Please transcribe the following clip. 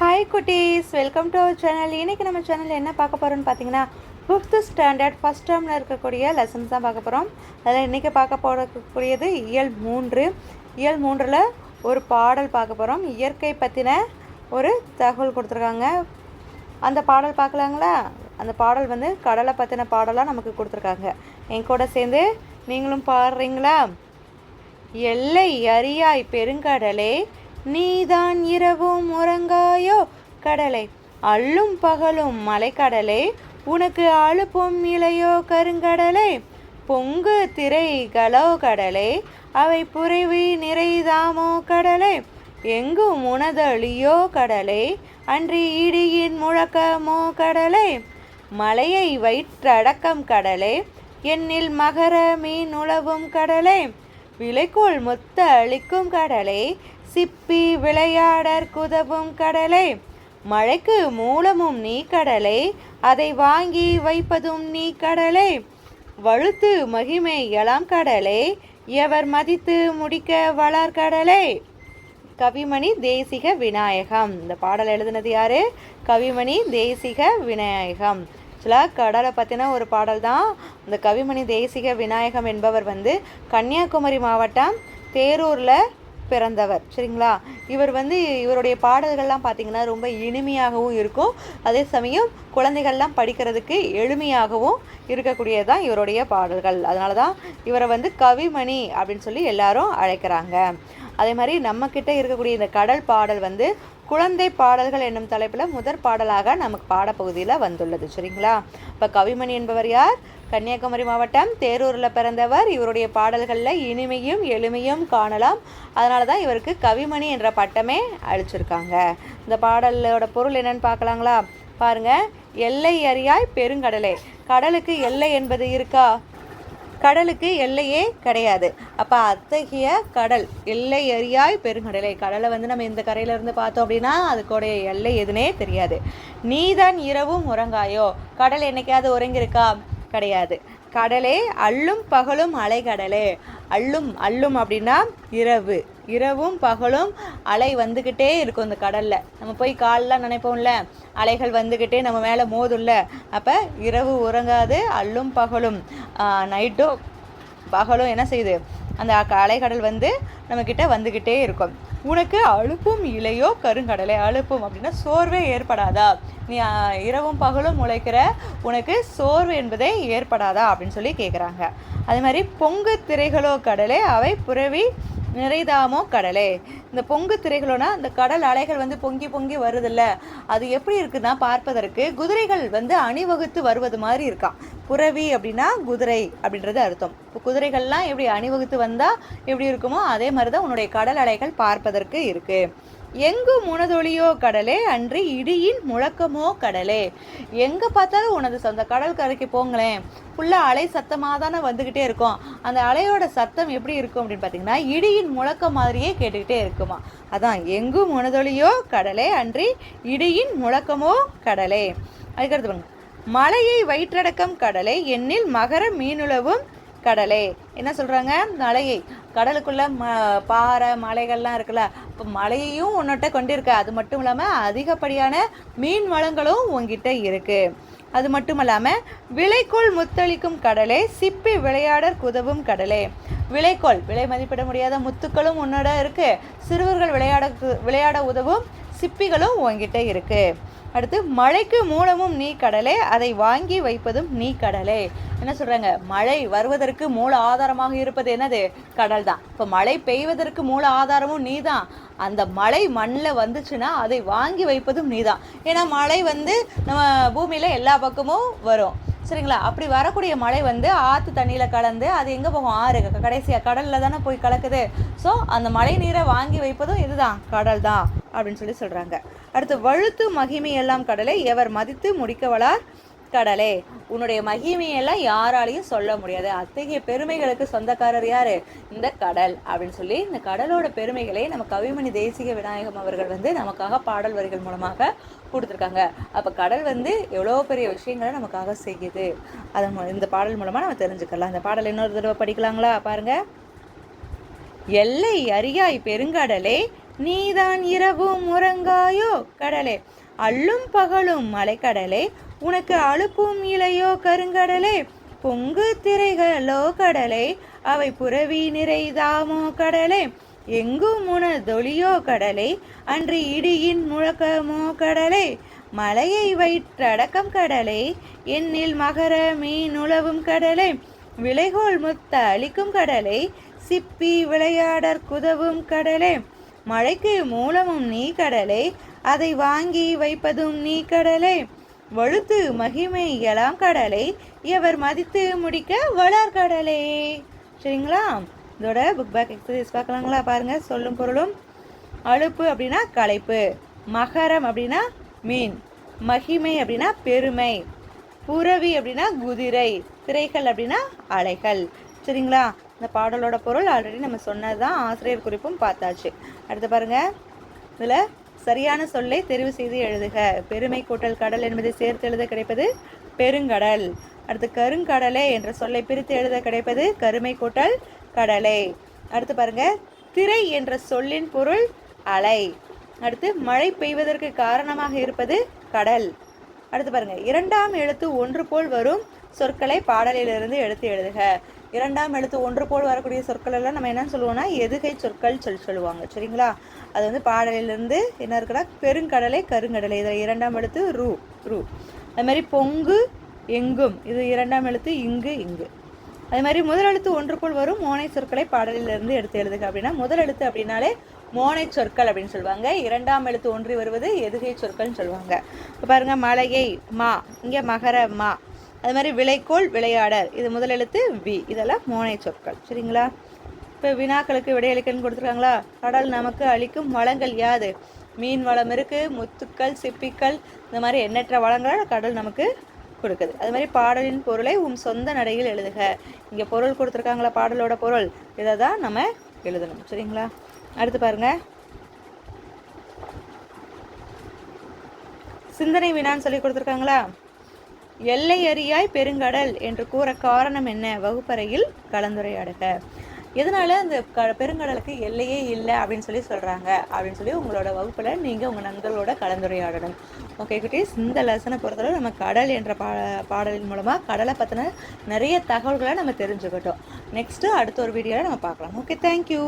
Hi குட்டீஸ். Welcome to our channel இன்றைக்கி நம்ம சேனலில் என்ன பார்க்க போகிறோம்னு பார்த்தீங்கன்னா ஃபிஃப்த்து ஸ்டாண்டர்ட் ஃபஸ்ட் டேர்மில் இருக்கக்கூடிய லெசன்ஸ் தான் பார்க்க போகிறோம் அதில் இன்றைக்கி பார்க்க போகக்கூடியது இயல் மூன்று. இயல் மூன்றில் ஒரு பாடல் பார்க்க போகிறோம் இயற்கை பற்றின ஒரு தகவல் கொடுத்துருக்காங்க. அந்த பாடல் பார்க்கலாங்களா? அந்த பாடல் வந்து கடலை பற்றின பாடலாக நமக்கு கொடுத்துருக்காங்க. என் கூட சேர்ந்து நீங்களும் பாடுறீங்களா? எல்லை அறியாய் பெருங்கடலே நீதான் இரவும் உறங்காயோ? கடலை. அள்ளும் பகலும் மலைக்கடலை. உனக்கு அழுப்பும் இலையோ கருங்கடலை. பொங்கு திரை கலோ கடலை. அவை புரைவி நிறைதாமோ கடலை. எங்கும் உனதழியோ கடலை. அன்றி இடியின் முழக்கமோ கடலை. மலையை வயிற்றடக்கம் கடலை. என்னில் மகர மீன் உழவும் கடலை. விலைக்கோள் மொத்த அளிக்கும் கடலை. சிப்பி விளையாடற் குதவும் கடலை மழைக்கு மூலமும் நீ கடலை அதை வாங்கி வைப்பதும் நீ கடலை. வழுத்து மகிமை எலாம் கடலை எவர் மதித்து முடிக்க வளர் கடலை. கவிமணி தேசிக விநாயகம். இந்த பாடல் எழுதுனது யாரு? கவிமணி தேசிக விநாயகம். ஆக்சுவலாக கடலை பற்றின ஒரு பாடல் தான். இந்த கவிமணி தேசிக விநாயகம் என்பவர் வந்து கன்னியாகுமரி மாவட்டம் தேரூரில் பிறந்தவர் சரிங்களா? இவர் வந்து இவருடைய பாடல்கள்லாம் பார்த்தீங்கன்னா ரொம்ப இனிமையாகவும் இருக்கும். அதே சமயம் குழந்தைகள்லாம் படிக்கிறதுக்கு எளிமையாகவும் இருக்கக்கூடியது இவருடைய பாடல்கள். அதனால தான் இவரை வந்து கவிமணி அப்படின்னு சொல்லி எல்லாரும் அழைக்கிறாங்க. அதே மாதிரி நம்மக்கிட்ட இருக்கக்கூடிய இந்த கடல் பாடல் வந்து குழந்தை பாடல்கள் என்னும் தலைப்பில் முதற் பாடலாக நமக்கு பாடப்பகுதியில் வந்துள்ளது. சரிங்களா? இப்போ கவிமணி என்பவர் யார்? கன்னியாகுமரி மாவட்டம் தேரூரில் பிறந்தவர். இவருடைய பாடல்களில் இனிமையும் எளிமையும் காணலாம். அதனால தான் இவருக்கு கவிமணி என்ற பட்டமே அழிச்சிருக்காங்க இந்த பாடலோட பொருள் என்னன்னு பார்க்கலாங்களா? பாருங்க எல்லை அறியாய் பெருங்கடலே. கடலுக்கு எல்லை என்பது இருக்கா? கடலுக்கு எல்லையே கிடையாது. அப்போ அத்தகைய கடல் எல்லை எரியாய் பெருங்கடலை. கடலை வந்து நம்ம இந்த கரையிலிருந்து பார்த்தோம் அப்படின்னா அதுக்குடைய எல்லை எதுனே தெரியாது. நீதான் இரவும் உறங்காயோ? கடல் என்னைக்காவது உறங்கியிருக்கா? கிடையாது. கடலே அள்ளும் பகலும் அலைகடலே. அள்ளும் அள்ளும் அப்படின்னா இரவு. இரவும் பகலும் அலை வந்துக்கிட்டே இருக்கும் இந்த கடலில். நம்ம போய் காலெலாம் நினைப்போம்ல அலைகள் வந்துக்கிட்டே நம்ம மேலே மோதும்ல. அப்போ இரவு உறங்காது அள்ளும் பகலும். நைட்டும் பகலும் என்ன செய்யுது? அந்த க- அலைக்கடல் வந்து நம்மக்கிட்ட வந்துக்கிட்டே இருக்கும். உனக்கு அழுப்பும் இலையோ கருங்கடலை அழுப்பும் அப்படின்னா சோர்வே ஏற்படாதா? நீ இரவும் பகலும் உழைக்கிற உனக்கு சோர்வு என்பதே ஏற்படாதா? அப்படின்னு சொல்லி கேட்குறாங்க அதே மாதிரி பொங்கு திரைகளோ கடலே அவை புறவி நிறைதாமோ கடலே. இந்த பொங்கு திரைகளோனா இந்த கடல் அலைகள் வந்து பொங்கி பொங்கி வருதுல்ல. அது எப்படி இருக்குன்னா பார்ப்பதற்கு குதிரைகள் வந்து அணிவகுத்து வருவது மாதிரி இருக்கான் புறவி அப்படின்னா குதிரை அப்படின்றது அர்த்தம். இப்போ குதிரைகள்லாம் எப்படி அணிவகுத்து வந்தால் எப்படி இருக்குமோ அதே மாதிரி தான் உன்னுடைய கடல் அலைகள் பார்ப்பதற்கு இருக்கு. எங்கு முனதொழியோ கடலே அன்றி இடியின் முழக்கமோ கடலே. எங்கே பார்த்தாலும் உனது சொந்த கடல் கரைக்கு போங்களேன். ஃபுல்லாக அலை சத்தமாக தானே வந்துக்கிட்டே இருக்கும். அந்த அலையோட சத்தம் எப்படி இருக்கும் அப்படின்னு பார்த்தீங்கன்னா இடியின் முழக்கம் மாதிரியே கேட்டுக்கிட்டே இருக்குமா. அதான் எங்கு முனதொழியோ கடலே அன்றி இடியின் முழக்கமோ கடலே. அதுக்கடுத்து பாருங்க. மலையை வயிற்றடக்கம் கடலை எண்ணில் மகர மீனுளவும் கடலை. என்ன சொல்கிறாங்க மலையை. கடலுக்குள்ள ம பாறை மலைகள்லாம் இருக்குல்ல இப்போ மலையையும் உன்னிட்ட கொண்டிருக்க. அது மட்டும் இல்லாமல் அதிகப்படியான மீன் வளங்களும் உங்ககிட்ட இருக்குது அது மட்டும் இல்லாமல் விளைக்கோள் முத்தளிக்கும் கடலே சிப்பி விளையாடற் குதவும் கடலை. விளைக்கோள் விலை மதிப்பிட முடியாத முத்துக்களும் உன்னோட இருக்குது சிறுவர்கள் விளையாட விளையாட உதவும் சிப்பிகளும் உங்ககிட்ட இருக்குது அடுத்து மழைக்கு மூலமும் நீ கடலே அதை வாங்கி வைப்பதும் நீ கடலே. என்ன சொல்கிறாங்க மழை வருவதற்கு மூல ஆதாரமாக இருப்பது என்னது? கடல் தான். இப்போ மழை பெய்வதற்கு மூல ஆதாரமும் நீ தான். அந்த மழை மண்ணில் வந்துச்சுன்னா அதை வாங்கி வைப்பதும் நீ தான். ஏன்னா மழை வந்து நம்ம பூமியில் எல்லா பக்கமும் வரும். சரிங்களா? அப்படி வரக்கூடிய மழை வந்து ஆற்று தண்ணியில் கலந்து அது எங்கே போகும்? ஆறு கடைசியாக கடலில் தானே போய் கலக்குது. ஸோ அந்த மழை நீரை வாங்கி வைப்பதும் இதுதான் கடல் தான். அப்படின்னு சொல்லி சொல்கிறாங்க அடுத்து வழுத்து மகிமையெல்லாம் கடலை எவர் மதித்து முடிக்கவளார் கடலே. உன்னுடைய மகிமையெல்லாம் யாராலையும் சொல்ல முடியாது. அத்தகைய பெருமைகளுக்கு சொந்தக்காரர் யாரு? இந்த கடல் அப்படின்னு சொல்லி இந்த கடலோட பெருமைகளை நம்ம கவிமணி தேசிக விநாயகம் அவர்கள் வந்து நமக்காக பாடல் வரிகள் மூலமாக கொடுத்துருக்காங்க. அப்போ கடல் வந்து எவ்வளோ பெரிய விஷயங்களை நமக்காக செய்யுது. அதன் இந்த பாடல் மூலமாக நம்ம தெரிஞ்சுக்கலாம். இந்த பாடல் இன்னொரு தடவை படிக்கலாங்களா? பாருங்க. எல்லை அறியாய் பெருங்கடலே நீதான் இரவும் உறங்காயோ கடலே. அள்ளும் பகலும் மலைக்கடலே. உனக்கு அழுப்பும் இலையோ கருங்கடலே. பொங்கு திரைகளோ கடலே. அவை புறவி நிறைதாமோ கடலே. எங்கும் உனதொலியோ கடலே. அன்று இடியின் முழக்கமோ கடலே. மலையை வயிற்றடக்கம் கடலே. எண்ணில் மகர மீன் உழவும் கடலே. விளைகோள் முத்த அளிக்கும் கடலே. சிப்பி விளையாடற் குதவும் கடலே. மழைக்கு மூலமும் நீ கடலே அதை வாங்கி வைப்பதும் நீ கடலே. வழுத்து மகிமை எலாம் கடலை எவர் மதித்து முடிக்க வளர் கடலே. சரிங்களா? இதோட புக் பேக் எக்ஸசைஸ் பார்க்கலாங்களா? பாருங்க சொல்லும் பொருளும். அலுப்பு அப்படின்னா களைப்பு மகரம் அப்படின்னா மீன் மகிமை அப்படின்னா பெருமை புறவி அப்படின்னா குதிரை திரைகள் அப்படின்னா அலைகள். சரிங்களா? இந்த பாடலோட பொருள் ஆல்ரெடி நம்ம சொன்னது தான் ஆசிரியர் குறிப்பும் பார்த்தாச்சு. அடுத்து பாருங்க. இதில் சரியான சொல்லை தெரிவு செய்து எழுதுக. பெருமை கூட்டல் கடல் என்பதை சேர்த்து எழுத கிடைப்பது பெருங்கடல். அடுத்து கருங்கடலை என்ற சொல்லை பிரித்து எழுத கிடைப்பது கருமை கூட்டல் கடலை. அடுத்து பாருங்க. திரை என்ற சொல்லின் பொருள் அலை. அடுத்து மழை பெய்வதற்கு காரணமாக இருப்பது கடல். அடுத்து பாருங்க. இரண்டாம் எழுத்து ஒன்று போல் வரும் சொற்களை பாடலிலிருந்து எடுத்து எழுதுக. இரண்டாம் எழுத்து ஒன்று போல் வரக்கூடிய சொற்கள் எல்லாம் நம்ம என்னன்னு சொல்லுவோம்னா எதுகை சொற்கள் சொல்லி சொல்லுவாங்க. சரிங்களா? அது வந்து பாடலிலிருந்து என்ன இருக்குன்னா பெருங்கடலை கருங்கடலை. இதில் இரண்டாம் எழுத்து ரூ ரூ. அது மாதிரி பொங்கு எங்கும். இது இரண்டாம் எழுத்து இங்கு இங்கு. அது மாதிரி முதல் எழுத்து ஒன்று போல் வரும் மோனை சொற்களை பாடலிலிருந்து எடுத்து எழுதுக அப்படின்னா முதல் எழுத்து அப்படின்னாலே மோனை சொற்கள் அப்படின்னு சொல்லுவாங்க. இரண்டாம் எழுத்து ஒன்றி வருவது எதுகை சொற்கள்னு சொல்லுவாங்க. இப்போ பாருங்கள் மலையை மா. இங்கே மகர மா. அது மாதிரி விளைக்கோள் விளையாடர் இது முதல் எழுத்து வி இதெல்லாம் மோனை சொற்கள். சரிங்களா? இப்போ வினாக்களுக்கு விடையளிக்கன்னு கொடுத்துருக்காங்களா? கடல் நமக்கு அளிக்கும் வளங்கள் யாது? மீன் வளம் இருக்குது முத்துக்கள் சிப்பிக்கள் இந்த மாதிரி எண்ணற்ற வளங்களை கடல் நமக்கு கொடுக்குது. அது மாதிரி பாடலின் பொருளை உன் சொந்த நடையில் எழுதுக. இங்கே பொருள் கொடுத்துருக்காங்களா பாடலோட பொருள்? இதை தான் நம்ம எழுதணும். சரிங்களா? அடுத்து பாருங்க. சிந்தனை வினான்னு சொல்லி கொடுத்துருக்காங்களா? எல்லை அறியாய் பெருங்கடல் என்று கூற காரணம் என்ன? வகுப்பறையில் கலந்துரையாடுக. எதனால அந்த க பெருங்கடலுக்கு எல்லையே இல்லை அப்படின்னு சொல்லி சொல்கிறாங்க அப்படின்னு சொல்லி உங்களோட வகுப்பில் நீங்கள் உங்கள் நண்பர்களோட கலந்துரையாடணும். ஓகே குட்டீஸ்? இந்த லெசனை பொறுத்தளவு நம்ம கடல் என்ற பா பாடலின் மூலமாக கடலை பற்றின நிறைய தகவல்களை நம்ம தெரிஞ்சுக்கிட்டோம். நெக்ஸ்ட்டு அடுத்த ஒரு வீடியோவில் நம்ம பார்க்கலாம். Okay thank you